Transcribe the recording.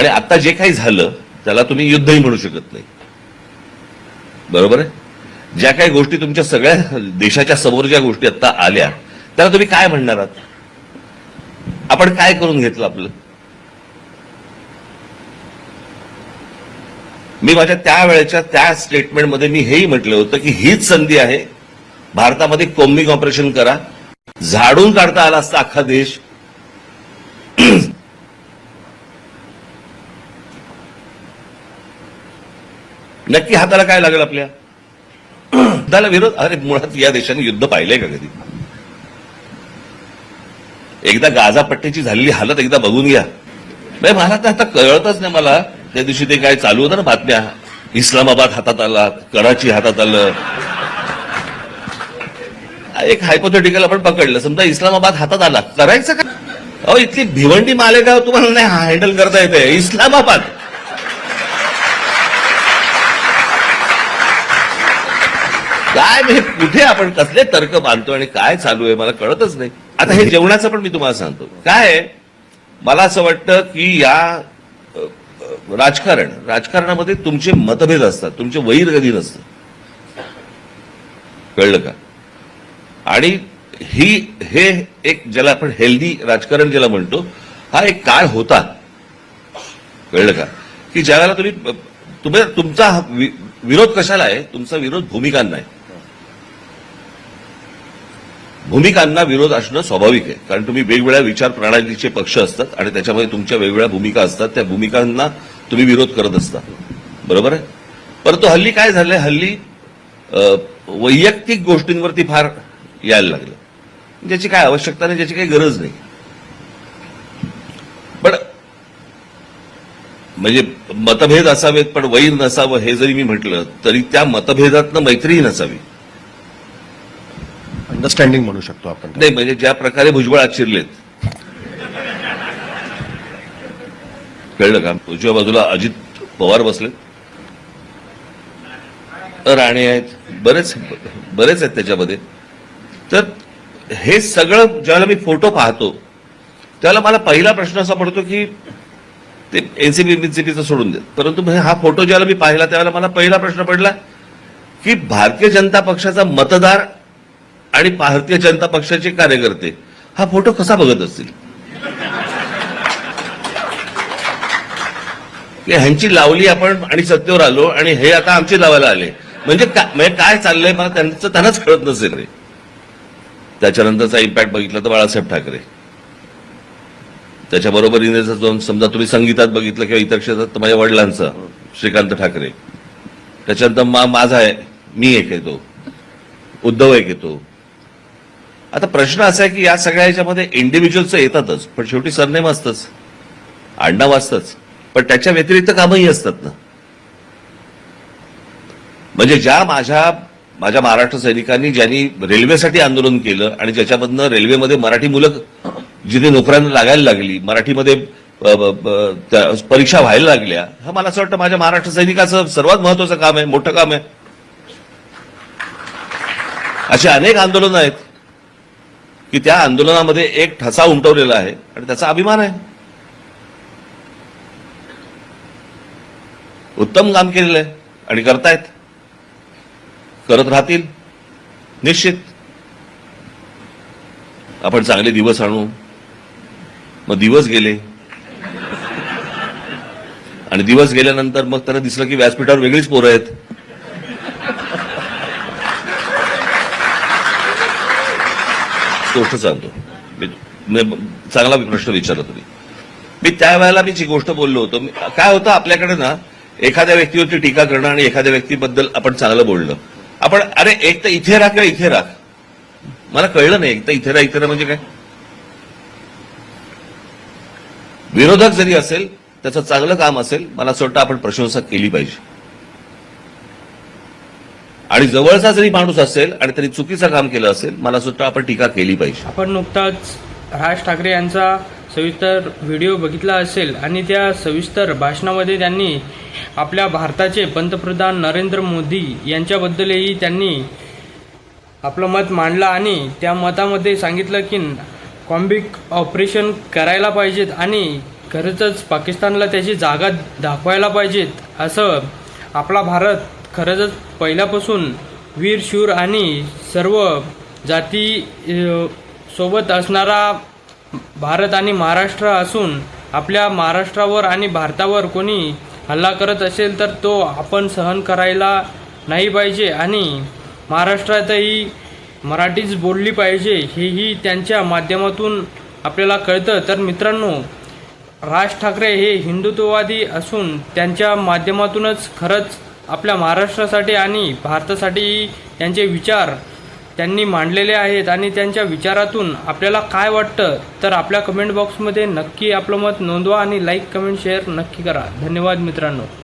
आणि आता जे काही झालं त्याला तुम्ही युद्धही म्हणू शकत नाही. बरोबर आहे? ज्या काही गोष्टी तुमच्या सगळ्या देशाच्या समोर ज्या गोष्टी आता आल्या त्याला तुम्ही काय म्हणणार आहात? आपण काय करून घेतलं आपलं? मी माझ्या त्या वेळेच्या त्या स्टेटमेंटमध्ये मी हेही म्हटलं होतं की हीच संधी आहे. भारतामध्ये कोम्बिंग ऑपरेशन करा. झाडून काढता आला असता अख्खा देश. नक्की हाताला काय लागेल आपल्या? युद्धाला विरोध? अरे मुळात या देशाने युद्ध पाहिलंय का कधी? एकदा गाजा पट्टीची झालेली हालत एकदा बघून घ्या. नाही मला तर आता कळतच नाही मला. त्या दिवशी ते काय चालू होतं ना बातम्या? इस्लामाबाद हातात आला कराची हातात आलं. एक हायपोथेटिकल आपण पकडलं. समजा इस्लामाबाद हातात आला. करायचं का? अहो इथली भिवंडी मालेगाव तुम्हाला नाही हँडल करता येते इस्लामाबाद. काय म्हणजे कुठे आपण कसले तर्क बांधतो आणि काय चालू आहे मला कळतच नाही. आता हे जेवणाचं पण मी तुम्हाला सांगतो. काय आहे, मला असं वाटतं की या राजकारण राजकारणामध्ये तुमचे मतभेद असतात तुमचे वैर कधी नसतं कळलं का? आणि ही हे एक ज्याला आपण हेल्दी राजकारण ज्याला म्हणतो हा एक काळ होता. कळलं का? की ज्यावेळेला तुम्ही तुम्ही तुमचा हा विरोध कशाला आहे? तुमचा विरोध भूमिकांना आहे भूमिकांना विरोध असणं स्वाभाविक आहे. कारण तुम्ही वेगवेगळ्या विचार प्रणालीचे पक्ष असतात आणि त्याच्यामध्ये तुमच्या वेगवेगळ्या भूमिका असतात. त्या भूमिकांना तुम्ही विरोध करत असता. बरोबर आहे? परंतु हल्ली काय झालंय? हल्ली वैयक्तिक गोष्टींवरती फार यायला लागलं. ज्याची काय आवश्यकता नाही ज्याची काही गरज नाही. पण म्हणजे मतभेद असावेत पण वैर नसावं हे जरी मी म्हटलं तरी त्या मतभेदातनं मैत्रीही नसावी. अंडरस्टँडिंग म्हणू शकतो आपण नाही म्हणजे ज्या प्रकारे भुजबळ आचिरलेत कळलं का? उजव्या बाजूला अजित पवार बसलेत. राणे आहेत. बरेच बरेच आहेत त्याच्यामध्ये. तर हे सगळं ज्यावेळेला मी फोटो पाहतो त्यावेळेला मला पहिला प्रश्न असा पडतो की ते एनसीपी बीसीपीचं सोडून देत. परंतु म्हणजे हा फोटो ज्यावेळेला मी पाहिला त्यावेळेला मला पहिला प्रश्न पडला की भारतीय जनता पक्षाचा मतदार आणि भारतीय जनता पक्षाचे कार्यकर्ते हा फोटो कसा बघत असतील? ह्यांची लावली आपण आणि सत्तेवर आलो आणि हे आता आमची लावायला आले. म्हणजे, म्हणजे काय चाललंय मला त्यांचं त्यांनाच कळत नसेल रे. त्याच्यानंतरचा इम्पॅक्ट बघितला तर बाळासाहेब ठाकरे. त्याच्या बरोबरीने जाऊन समजा तुम्ही संगीतात बघितलं किंवा इतर क्षेत्रात माझ्या वडिलांचं श्रीकांत ठाकरे. त्याच्यानंतर मा माझा आहे मी एक येतो उद्धव एक येतो आता प्रश्न असा आहे की या सगळ्या ह्याच्यामध्ये इंडिव्हिज्युअलचं येतातच पण शेवटी सरनेम असतंच. आडनाव असतंच. पण त्याच्या व्यतिरिक्त कामही असतात ना. म्हणजे ज्या माझ्या माझ्या महाराष्ट्र सैनिकांनी ज्यांनी रेल्वेसाठी आंदोलन केलं आणि ज्याच्यामधनं रेल्वेमध्ये मराठी मुलं जिथे नोकऱ्यांना लागायला लागली मराठीमध्ये परीक्षा व्हायला लागल्या हा मला असं वाटतं माझ्या महाराष्ट्र सैनिकाचं सर्वात महत्वाचं काम आहे मोठं काम आहे. अशी अनेक आंदोलनं आहेत. की त्या आंदोलनामध्ये एक ठसा उमटवलेला आहे आणि त्याचा अभिमान आहे. उत्तम काम केलेलं आहे आणि करतायत. करत राहतील. निश्चित. आपण चांगले दिवस आणू. मग दिवस गेले. आणि दिवस गेल्यानंतर मग त्यांना दिसलं की व्यासपीठावर वेगळीच पोरं आहेत. गोष्ट सांगतो. मी- मी- चांगला प्रश्न विचारला तुम्ही. मी त्यावेळेला मी जी गोष्ट बोललो होतो काय होतं आपल्याकडे ना एखाद्या व्यक्तीवरती टीका करणं आणि एखाद्या व्यक्तीबद्दल आपण चांगलं बोलणं. आपण अरे एक तर इथे राख किंवा इथे राख. मला कळलं नाही एक तर इथे राह इथे म्हणजे काय? विरोधक जरी असेल त्याचं चांगलं काम असेल मला असं वाटतं आपण प्रशंसा केली पाहिजे. आणि जवळचा जरी माणूस असेल आणि तरी चुकीचं काम केलं असेल मला सुद्धा आपण टीका केली पाहिजे. आपण नुकताच राज ठाकरे यांचा सविस्तर व्हिडिओ बघितला असेल आणि त्या सविस्तर भाषणामध्ये त्यांनी आपल्या भारताचे पंतप्रधान नरेंद्र मोदी यांच्याबद्दलही त्यांनी आपलं मत मांडलं आणि त्या मतामध्ये सांगितलं की कॉम्बिक ऑपरेशन करायला पाहिजेत आणि खरंच पाकिस्तानला त्याची जागा दाखवायला पाहिजेत असं आपला भारत खरंच पहिल्यापासून वीर शूर आणि सर्व जाती सोबत असणारा भारत आणि महाराष्ट्र असून आपल्या महाराष्ट्रावर आणि भारतावर कोणी हल्ला करत असेल तर तो आपण सहन करायला नाही पाहिजे आणि महाराष्ट्रातही मराठीच बोलली पाहिजे हेही त्यांच्या माध्यमातून आपल्याला कळतं. तर मित्रांनो राज ठाकरे हे हिंदुत्ववादी असून त्यांच्या माध्यमातूनच खरंच आपल्या महाराष्ट्रासाठी आणि भारतासाठी त्यांचे विचार त्यांनी मांडलेले आहेत आणि त्यांच्या विचारातून आपल्याला काय वाटतं तर आपल्या कमेंट बॉक्समध्ये नक्की आपलं मत नोंदवा आणि लाईक कमेंट शेअर नक्की करा. धन्यवाद मित्रांनो.